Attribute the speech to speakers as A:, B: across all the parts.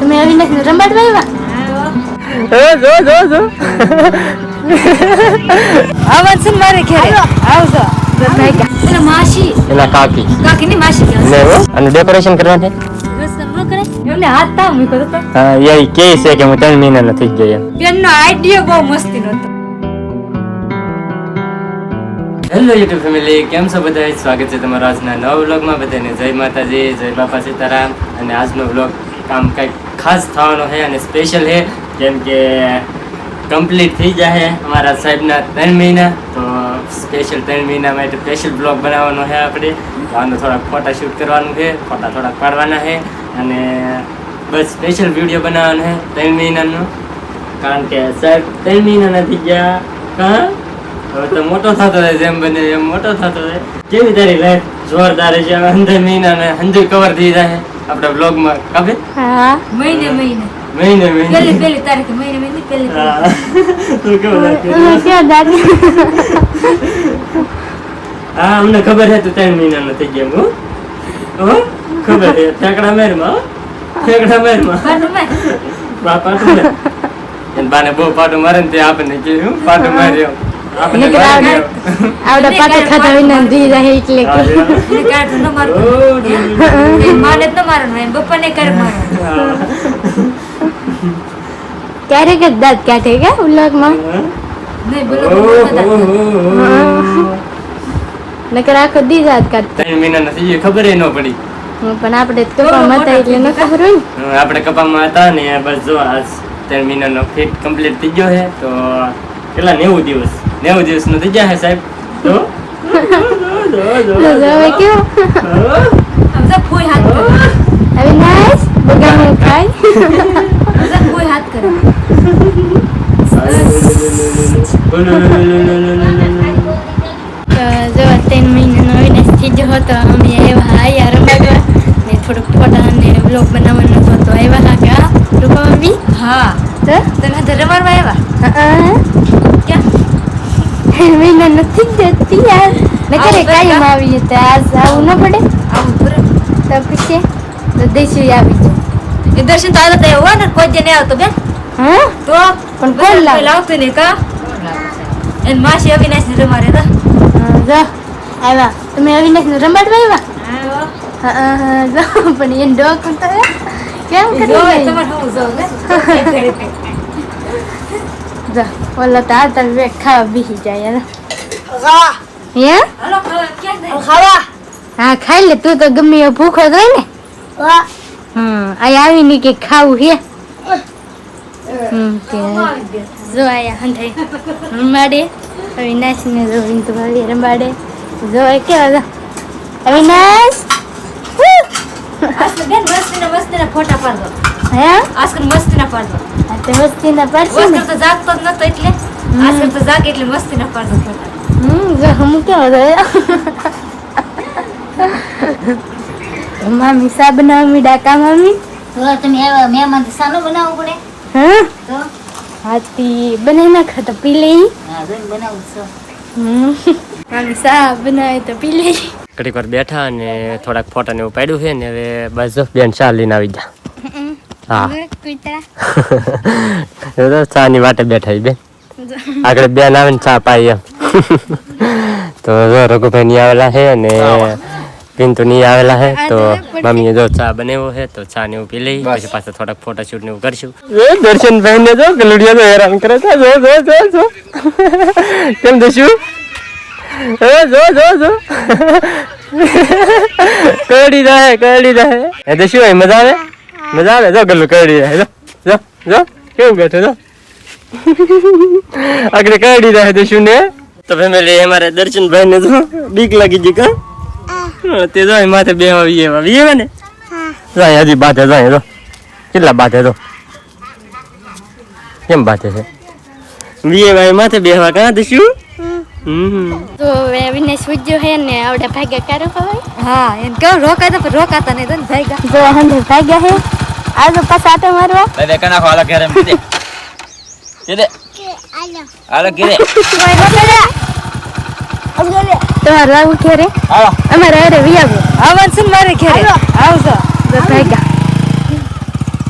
A: તમે અવિનાશ ને
B: જો જો જો.
C: છે મારે ઘરે. આવજો.
A: એટલે માસી.
B: એના કાકી.
A: કાકી ની માસી કહેવાય.
B: અને ડેકોરેશન કરવા છે?
C: એમને હાથ તાવ મૂક્યો તો.
B: હા એ કે છે કે હું ત્રણ મહિના નથી ગયા
C: એમનો આઈડિયા બહુ મસ્તી નો હતો.
B: હેલો યુટ્યુબ ફેમિલી કેમ છો બધા સ્વાગત છે તમારા આજના નવા વ્લોગમાં. બધાને જય માતાજી, જય બાપા સીતારામ. અને આજનો વ્લોગ કામ કંઈક ખાસ થવાનો છે અને સ્પેશિયલ છે. કેમ કે કમ્પ્લીટ થઈ જાય અમારા સાહેબના ત્રણ મહિના. તો સ્પેશિયલ ત્રણ મહિના માટે સ્પેશિયલ બ્લોગ બનાવવાનો છે આપણે. આનો થોડાક ફોટા શૂટ કરવાનું છે ફોટા થોડાક પાડવાના છે. અને બસ સ્પેશિયલ વીડિયો બનાવવાનો છે ત્રણ મહિનાનો. કારણ કે સાહેબ, ત્રણ મહિના નથી ગયા. કાં હવે તો મોટો થતો રહે જેમ બને એમ મોટો થતો રહે કેવી તારી લાઈફ જોરદાર છે. હવે અંદર મહિના ને હંજુ કવર થઈ જાય. આપણા બ્લોગમાં કાપે
A: હા.
C: મહિને મહિને.
B: મહિને મહિને.
C: પેલી તારીખે મહિને મહિને પેલી
B: હા. તો કેવું લાગે હા અમને ખબર છે તું ત્રણ મહિનાનો થઈ ગયા હું. હો? ખબર છે. ઠેકડા મેરમાં હો. ઠેકડા મેરમાં.
C: પાટું માં
B: બા પાટું બાને બહુ પાટું મારે ને તે આપણને કહ્યું પાટો માર્યો.
A: નીકળ આવડે. પાટા ખાતા વિના દી જાય એટલે કે.
C: કાઢ ન મારતો માને ન મારવાનું એમ બપ્પાને કરે મારવાનું.
A: ક્યારેક જ દાંત કાઢે કે. નકર આખો દી દાંત કાઢતા.
B: ત્રણ મહિના નથી એ ખબર ન પડી.
A: પણ આપણે તો કપામાં હતા એટલે ન ખબર હોય ને.
B: આપણે કપામાં હતા ને બસ જો આજ ત્રણ મહિનાનો ફિટ કમ્પ્લીટ થઈ ગયો છે તો કેટલા નેવું દિવસ? નેવું દિવસનું થઈ જાય સાહેબ? જો,
A: ત્રણ થઈ ગયો હતો અમે આવ્યા આયા રંબાડવા ને થોડુંક ફોટા ને બ્લોગ બનાવવાનો હતો આવ્યા હા કે રૂપા મમ્મી?
C: હા.
A: તો?
C: તને હાથે આવ્યા? ક્યાં
A: મહિના નથી જતી યાર. નકરે
C: આવું
A: કાયમ. આવીએ તો આજ આવું. ન પડે.
C: આવું પૂરે
A: તો પછી તો દેશી આવી જાય.
C: એ દર્શન તો આવતા હોય ને કોઈ જે નહીં આવતો બેન.
A: હા?
C: તો
A: પણ કોણ
C: લાવતું નહીં કા? એને માસી અવિનાશ ને રમાડે
A: હા, જો. આવ્યા. તમે અવિનાશ ને રમાડવા આવ્યા? હા, હા, હા, જો. પણ એને ડોક તો કેમ કરી
C: તમારે શું જોવે
A: જો ઓલા તો તાર વેગ ખાવા બેસી જાય યાર હે?
C: હાલો ખાવા ક્યાં જાય?
A: હા ખાઈ લે તું તો ગમે ભૂખો જ હોય ને હમ આ આવીને કે ખાવું હે. કે જો આયા હંધાઈ રંબાડે. અવિનાશ ને જો ઇન્તુ ભાભી રંબાડે. જો એ કેવા જો. અવિનાશ ઉહ!
C: બેન મસ્તીના મસ્તીના ફોટા પાડજો
A: હે?
C: આજકાલ મસ્તીના
A: તો મસ્તી ના પાડશે ને?
C: તો જાગતો જ નતો એટલે. આજકાલ તો જાગે એટલે મસ્તીના પાડજો ફોટા
A: હમ જો હમ કેવા જો મામી સા બનાવી ડાકા મામી.
D: તો તમે આવ્યા મહેમાન તો સાનું બનાવવું પડે.
A: હા?
D: તો?
A: હાથી બનાવી નાખો તો પી લઈ
D: હા બનાવું છો.
A: હમ. સા બનાવે તો પી લઈ
B: ઘડીક વાર બેઠા અને થોડાક ફોટા ને એવું પાડ્યું છે ને હવે બસ બેન ચા લઈને આવી જા હા.
A: કુતરા.
B: એ તો ચા ની વાટે બેઠા બે બેન. આગળ બેન આવે ને ચા પાઈ એમ તો જો રઘુભાઈ ની આવેલા છે અને પિન્તુ ની આવેલા છે તો મમ્મીએ જો ચા બનાવ્યો છે તો ચા ને એવું પી લઈ પછી પાછા થોડાક ફોટા શૂટ ને એવું કરશું. એ દર્શનભાઈ ને જો ગલુડિયા તો હેરાન કરે છે. જો જો જો જો. કેમ દશું એ જો જો જો. કરડી રહે કરડી રહે એ દશું મજા આવે? મજા આવે? જો ગલ્લુ કરડી જાય જો જો. કેવું બેઠો જો આગળ કાઢી રહ્યા શું ને તો ફેમિલી અમારે દર્શનભાઈ ને તો બીક લાગી ગઈ કા? તે જો માથે બે આવી એવા. વી એવા ને? જાય હજી બાથે જાય તો કેટલા બાથે તો કેમ બાથે છે? વી એવા અહીં માથે બેહવા કાં? તો હમ
A: તો હવે અવિનાશ હે ને આવડે ભાગ્યા કારો હોય
C: હા એમ કેવું રોકાય તો રોકાતા નહીં તો ને
A: જો હંધે ભાગ્યા હે. આજો પાછા આટો મારવા.
E: બે બે ખાલા ઘરે
A: તમારે લાવું અમારે અરે વિયાવો
C: આવવાનું છે મારે ઘરે? આવજો.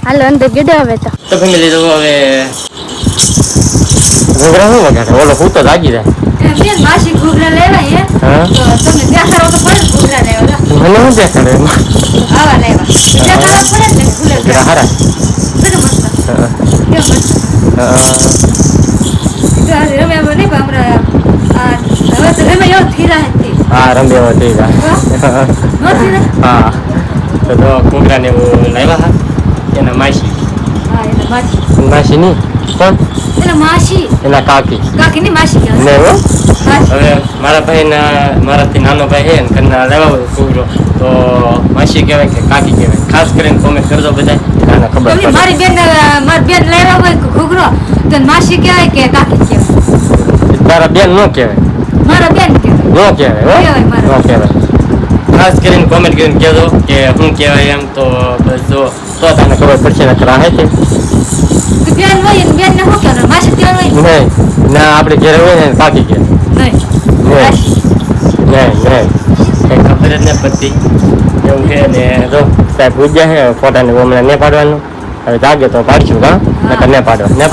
A: હાલો. અંદર ગીડો હવે તો.
B: તો ફેમિલી તો હવે ઘૂઘરા શું વગાડે ઓલો હું તો જાગી જાય.
C: માસી ઘૂઘરા લેવાય હે?
B: હા?
C: તો ત્યાં દેખાડો તો પડે ને ઘૂઘરા લેવા લો.
B: મને શું દેખાડે
C: આવા લેવા. દેખાડો પડે ને ભૂલે
B: ઘૂઘરા હારા
C: બધું મસ્ત
B: હા.
C: કેમ મસ્ત
B: હા.
C: રમ્યા હમણાં હવે તો રમે એવો થીરા હતી
B: હા રમ્યા થઈ ગયા હા? તો તો ઘૂઘરા ને એવું લાવ્યા હા? એના માસી.
C: હા એટલે માસી.
B: માસી નહીં કોણ?
C: એટલે માસી.
B: એના કાકી.
C: કાકી ની માસી કહેવાય
B: હવે મારા ભાઈના મારાથી નાનો ભાઈ છે ને લેવા હોય તો માસી કહેવાય કે કાકી કહેવાય. ખાસ કરીને કોમેન્ટ કરજો બધા આને ખબર
C: મારી બેન મારી બેન લેવા હોય ઘૂઘરો તો માસી કહેવાય કે કાકી કહેવાય.
B: તારા બેન નો કહેવાય.
C: મારા બેન કહેવાય.
B: નો કહેવાય નો કહેવાય. ખાસ કરીને કોમેન્ટ કરીને કહેજો કે શું કહેવાય એમ તો બસ જો. તો તને ખબર પડશે ને ખરા હે
C: બેન હોય બેન ને શું કહેવાય માસી કહેવાય હોય ને?
B: નહીં. ના આપણે ઘરે હોય ને પાકી ગયા.
C: નહીં.
B: નહીં. નહીં નહીં. ખબર જ નહીં પડતી. એવું છે ને જો સાહેબ પૂજ્યા છે ફોટાને હમણાં ને પાડવાનું. હવે જાગે તો પાડશું હા? નકર ને પાડવા. ને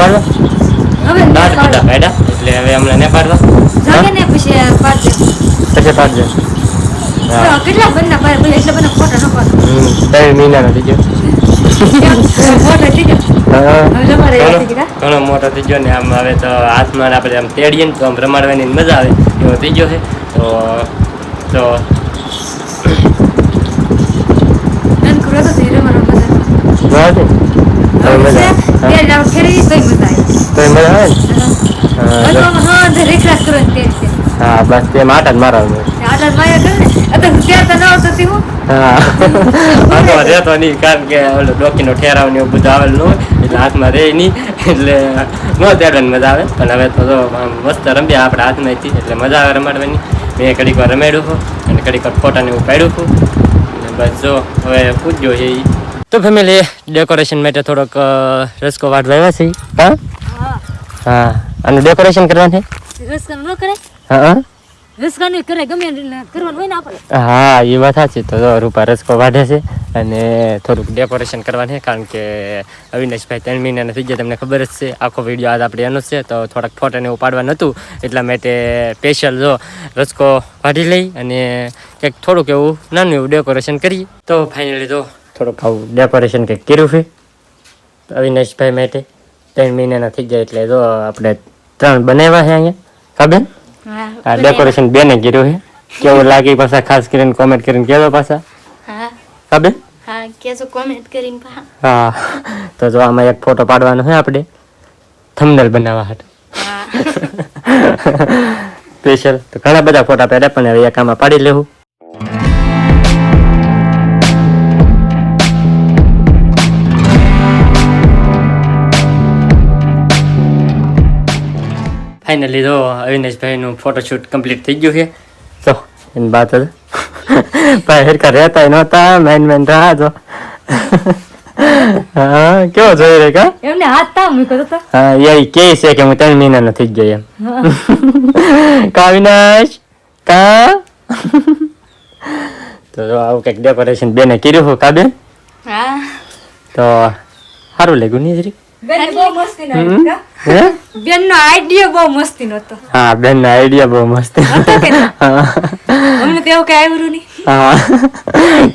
B: દાંત પીડા કાઢ્યા એટલે હવે હમણાં ને પાડવા.
C: જાગે ને પછી પાડજે.
B: પછી પાડજો.
C: કેટલા બંને પાડે પછી એટલે બંને ફોટો ન પાડો.
B: ત્રણ મહિનાનો થઈ ગયો. ઘણો- મોટો ત્રીજો ને આમ હવે તો હાથમાં આપણે આમ તેડીએ ને તો આમ રમાડવાની મજા આવે એવો ત્રીજો છે તો તો
C: મજા
B: આવે. હા. તો જો. બસ તે આટા જ મારવાનું
C: આટલા કરે ને? તો ત્યાં તો ન આવતો તે હું.
B: હા. હાથમાં રહેતો નહીં કારણ કે ઓલો ડોકીનો ઠેરાવ ને એવું બધું આવેલું ન હોય એટલે હાથમાં રહે નહીં એટલે ન તેડવાની મજા આવે. પણ હવે તો જો મસ્ત રમ્યા આપણે હાથમાં હતી એટલે મજા આવે રમાડવાની. મેં ઘડીક વાર રમાડ્યું છું અને ઘડીક વાર ફોટાને એવું પાડ્યું છું બસ જો હવે પૂજ્યો છે ઈ. તો ફેમિલી ડેકોરેશન માટે થોડોક રસકો વાટ વાટવા છે. હા?
C: હા.
B: હા. અને ડેકોરેશન કરવાનું છે?
C: રસકા ન કરે
B: હા? હા
C: કરે ગમે કરવાનું હોય ને આપણે.
B: હા એ વાત સાચી. તો રૂપા રસકો વાઢે છે અને થોડુંક ડેકોરેશન કરવાનું છે કારણ કે અવિનાશભાઈ ત્રણ મહિનાના થઈ ગયા તમને ખબર જ છે. આખો વીડિયો આજ આપણે એનો છે તો થોડાક ફોટોને એવું પાડવાનું હતું એટલા માટે સ્પેશિયલ જો રસકો વાઢી લઈ અને કંઈક થોડુંક એવું નાનું એવું ડેકોરેશન કરીએ. તો ફાઇનલી તો થોડુંક આવું ડેકોરેશન કંઈક કર્યું છે. અવિનાશભાઈ માટે ત્રણ મહિનાના થઈ જાય એટલે જો આપણે ત્રણ બનાવ્યા છે અહીંયા. ખબર આ ડેકોરેશન બેને કર્યું હે કેવું લાગી પાછા? ખાસ કરીને કોમેન્ટ કરીને કેવો પાછા.
A: હા.
B: કાબે
A: હા કેજો કોમેન્ટ કરીને પા
B: હા. તો જો આમાં એક ફોટો પાડવાનો છે આપણે. થંબનેલ બનાવવા હાટ. સ્પેશિયલ તો ઘણા બધા ફોટા પડ્યા પણ હવે એક આમાં પાડી લેવું. ફાઇનલી જો અવિનેશભાઈનું ફોટોશૂટ કમ્પ્લીટ થઈ ગયું છે. તો એની વાત જ. ભાઈ હેરકા રહેતા નહોતા મેન મેન રહ્યા જો હા કેવો જોઈ રે કા?
C: એમને હાથ તા મૂક્યો તો
B: હા એ કે છે કે હું ત્રણ મહિના નથી ગઈ એમ. કા અવિનાશ? કા? તો જો આવું કંઈક ડેકોરેશન બેને કર્યું હું કા બેન?
A: હા.
B: તો સારું લાગ્યું નહીં જરી
C: બેન નો
B: હમ? હે?
C: બેન નો આઈડિયા બહુ મસ્તી નો
B: હા બેન ના આઈડિયા બહુ મસ્ત.
C: અમને તો એવું કઈ આવ્યું નહીં.
B: હા.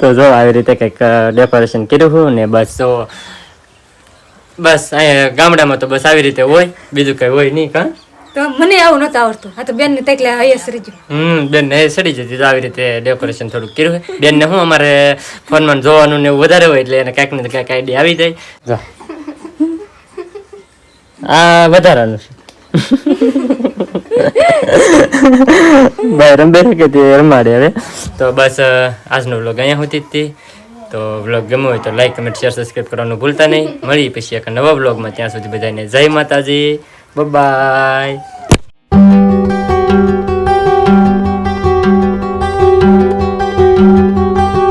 B: તો જો આવી રીતે કંઈક ડેકોરેશન કર્યું હું ને બસ તો બસ અહીંયા ગામડામાં તો બસ આવી રીતે હોય બીજું કઈ હોય નહીં કા?
C: તો મને આવું નતું આવડતું. આ તો બેન ને તકલે હૈયસ સડી ગયું.
B: હમ બેન ને સડી જતી તો આવી રીતે ડેકોરેશન થોડુંક કર્યું બેન ને હું અમારે ફોનમાં જોવાનું ને એવું વધારે હોય એટલે એને કાંઈક ને કાંઈક આઈડિયા આવી જાય. જો. આ વધારાનું છે. ભાઈ રંબે કે તે રમાડે હવે? તો બસ આજનો વ્લોગ અહીંયા સુધી જ હતી. તો વ્લોગ ગમ્યો હોય તો લાઈક કમેન્ટ શેર સબસ્ક્રાઈબ કરવાનું ભૂલતા નહીં. મળી પછી એક નવા વ્લોગમાં. ત્યાં સુધી બધાને જય માતાજી. બાય